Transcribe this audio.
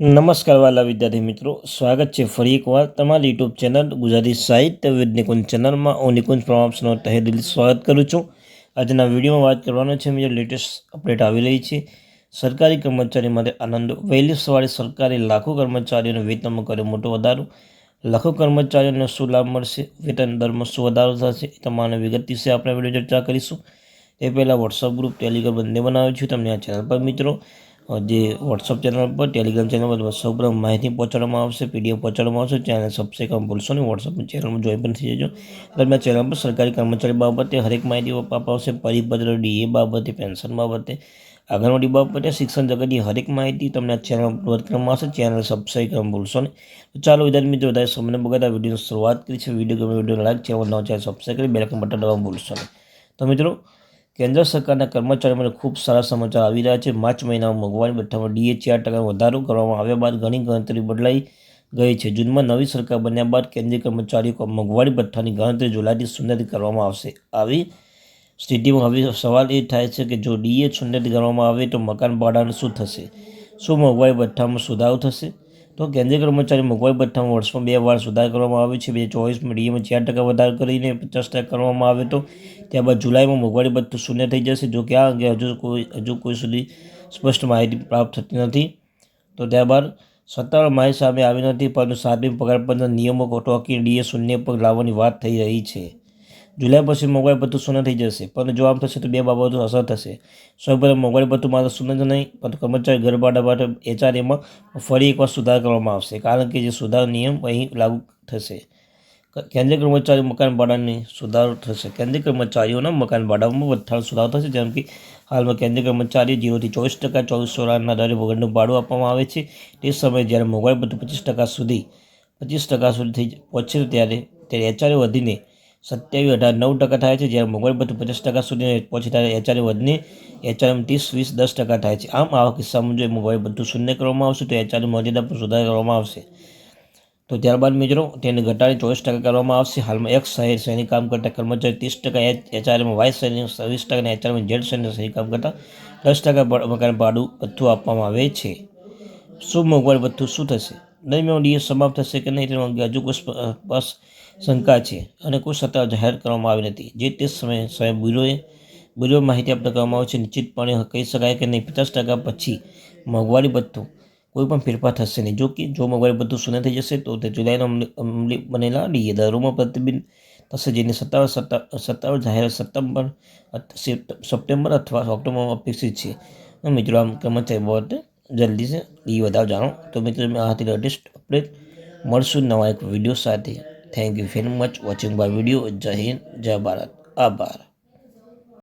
નમસ્કાર વાલા વિદ્યાર્થી મિત્રો, સ્વાગત છે ફરી એકવાર તમારી યુટ્યુબ ચેનલ ગુજરાતી સાહિત્ય વિદ ચેનલમાં. હું નિકુંજ પ્રમાપ્સનો તહે દિલ સ્વાગત કરું છું. આજના વિડીયોમાં વાત કરવાનો છે મિત્રો, લેટેસ્ટ અપડેટ આવી રહી છે. સરકારી કર્મચારી માટે આનંદ વહેલી સવારે સરકારી લાખો કર્મચારીઓને વેતનમાં કર્યો મોટો વધારો. લાખો કર્મચારીઓને શું લાભ મળશે? વેતન દરમાં શું વધારો થશે? તમામને વિગત વિશે આપણે વીડિયો ચર્ચા કરીશું. એ પહેલાં વોટ્સઅપ ગ્રુપ ટેલિગ્રામ બંને બનાવ્યું છું. તમને આ ચેનલ પર મિત્રો જે વોટ્સઅપ ચેનલ પર ટેલિગ્રામ ચેનલ પર સૌપ્રથમ માહિતી પહોંચાડવામાં આવશે પીડીએફ પહોંચાડવામાં આવશે ચેનલ સબસ્ક્રાઈબ કરવાનું ભૂલશો નહીં વોટ્સઅપ ચેનલમાં જોઈ પણ થઈ જજો. દરમિયાન ચેનલ પર સરકારી કર્મચારી બાબતે હરેક માહિતી અપાવશે પરિપત્ર ડીએ બાબતે પેન્શન બાબતે, આંગણવાડી બાબતે, શિક્ષણ જગતની હરેક માહિતી તમને આ ચેનલ કરવામાં આવશે ચેનલ સબસ્ક્રાઈબ કરવાનું ભૂલશો નહીં. તો ચાલો વિદ્યાર્થી મિત્રો, વધારે સમય બગાડતા વિડીયોની શરૂઆત કરી છે વીડિયો ગમે વીડિયો લાઈક ચેનલ નવ ચેનલ સબસ્ક્રાઈબ કરી બેલકન બટન દબાવવાનું ભૂલશો નહીં. તો મિત્રો કેન્દ્ર સરકારના કર્મચારીઓ માટે ખૂબ સારા સમાચાર આવી રહ્યા છે. માર્ચ મહિનામાં મોંઘવારી ભથ્થામાં ડીએ ચાર ટકા વધારો કરવામાં આવ્યા બાદ ઘણી ગણતરી બદલાઈ ગઈ છે. જૂનમાં નવી સરકાર બન્યા બાદ કેન્દ્રીય કર્મચારીઓ મોંઘવારી ભથ્થાની ગણતરી જુલાઈથી શૂન્યથી કરવામાં આવશે. આવી સ્થિતિમાં હવે સવાલ એ થાય છે કે જો ડીએ શૂન્યથી કરવામાં આવે તો મકાન ભાડાનું શું થશે? શું મોંઘવારી ભથ્થામાં સુધારો થશે? તો કેન્દ્રીય કર્મચારી મોંઘવારી ભથ્થામાં વર્ષમાં બે વાર સુધાર કરવામાં આવે છે. બે ચોવીસમાં ડીએમાં ચાર ટકા વધારો કરીને પચાસ ટકા કરવામાં આવે તો ત્યારબાદ જુલાઈમાં મોંઘવારી ભથ્થું શૂન્ય થઈ જશે. જો કે આ અંગે હજુ કોઈ હજુ કોઈ સુધી સ્પષ્ટ માહિતી પ્રાપ્ત થતી નથી. તો ત્યારબાદ સત્તાવાર માહિતી સામે આવી નથી, પરંતુ સાતમી પગાર પરના નિયમો ટોકી ડીએ શૂન્ય પર લાવવાની વાત થઈ રહી છે. જુલાઈ પછી મોંઘવારી ભથ્થું શૂન્ય થઈ જશે. પરંતુ જો આમ થશે તો બે બાબતો અસર થશે. સૌપ્રથમ મોંઘવારી ભથ્થું માત્ર શૂન્ય જ નહીં પરંતુ કર્મચારી ઘર ભાડા માટે એચઆરએમાં ફરી એકવાર સુધાર કરવામાં આવશે. કારણ કે જે સુધાર નિયમ અહીં લાગુ થશે. કેન્દ્રીય કર્મચારી મકાન ભાડાની સુધારો થશે. કેન્દ્રીય કર્મચારીઓના મકાન ભાડામાં વધારો સુધારો થશે, જેમ કે હાલમાં કેન્દ્રીય કર્મચારી જીરોથી ચોવીસ ટકા, ચોવીસ સોળના દરે વગરનું ભાડું આપવામાં આવે છે. તે સમયે જ્યારે મોંઘવારી ભથ્થું પચીસ ટકા સુધી, પચીસ ટકા સુધી થઈ પહોંચે ત્યારે ત્યારે એચઆરએ વધીને સત્યાવીસ અઢાર નવ ટકા થાય છે, જ્યારે મોબાઈલ બધું પચાસ ટકા સુધી પહોંચી ત્યારે એચઆરએમ વધીને એચઆરએમ ત્રીસ, વીસ, દસ ટકા થાય છે. આમ આવા કિસ્સામાં જો મોબાઈલ બધું શૂન્ય કરવામાં આવશે, તો એચઆરએમ મર્યાદા પર સુધાર કરવામાં આવશે. તો ત્યારબાદ મિત્રો, તેને ઘટાડી ચોવીસ ટકા કરવામાં આવશે. હાલમાં એક શહેર સૈનિક કામ કરતા કર્મચારી ત્રીસ ટકા એચઆરએમ વાય સૈનિક વીસ ટકા એચઆરએમ જેડ સૈનિક સૈનિક કામ કરતા દસ ટકા મકાન ભાડું બધું આપવામાં આવે છે. શું મોંઘવારી બધું શું થશે? દરમિયાન ડીએ સમાપ્ત થશે કે નહીં તેનો અંગે હજુ કોઈ સ્પષ્ટ શંકા છે અને કોઈ સત્તા જાહેર કરવામાં આવી નથી. જે તે સમયે સ્વયં બ્યુરોએ બ્યુરો માહિતી આપતા કરવામાં આવે છે, નિશ્ચિતપણે કહી શકાય કે નહીં. પચાસ ટકા પછી મોંઘવારી ભથ્થું કોઈ પણ ફેરફાર થશે નહીં. જો કે, જો મોંઘવારી ભથ્થું શૂન્ય થઈ જશે, તો તે જુલાઈના અમલી બનેલા ડીએ દરોમાં પ્રતિબિંબ થશે, જેની સત્તાવાર સત્તાવાર જાહેર સપ્ટેમ્બર સપ્ટેમ્બર અથવા ઓક્ટોબરમાં અપેક્ષિત છે. મિત્રો, આમ કર્મચારી બાબતે જલ્દી છે. એ વધારે જાણો. તો મિત્રો મેં આ હતી લેટેસ્ટ અપડેટ મળશું નવા એક વીડિયો સાથે. Thank you very much watching bye video જય હિન્દ, જય ભારત. આભાર.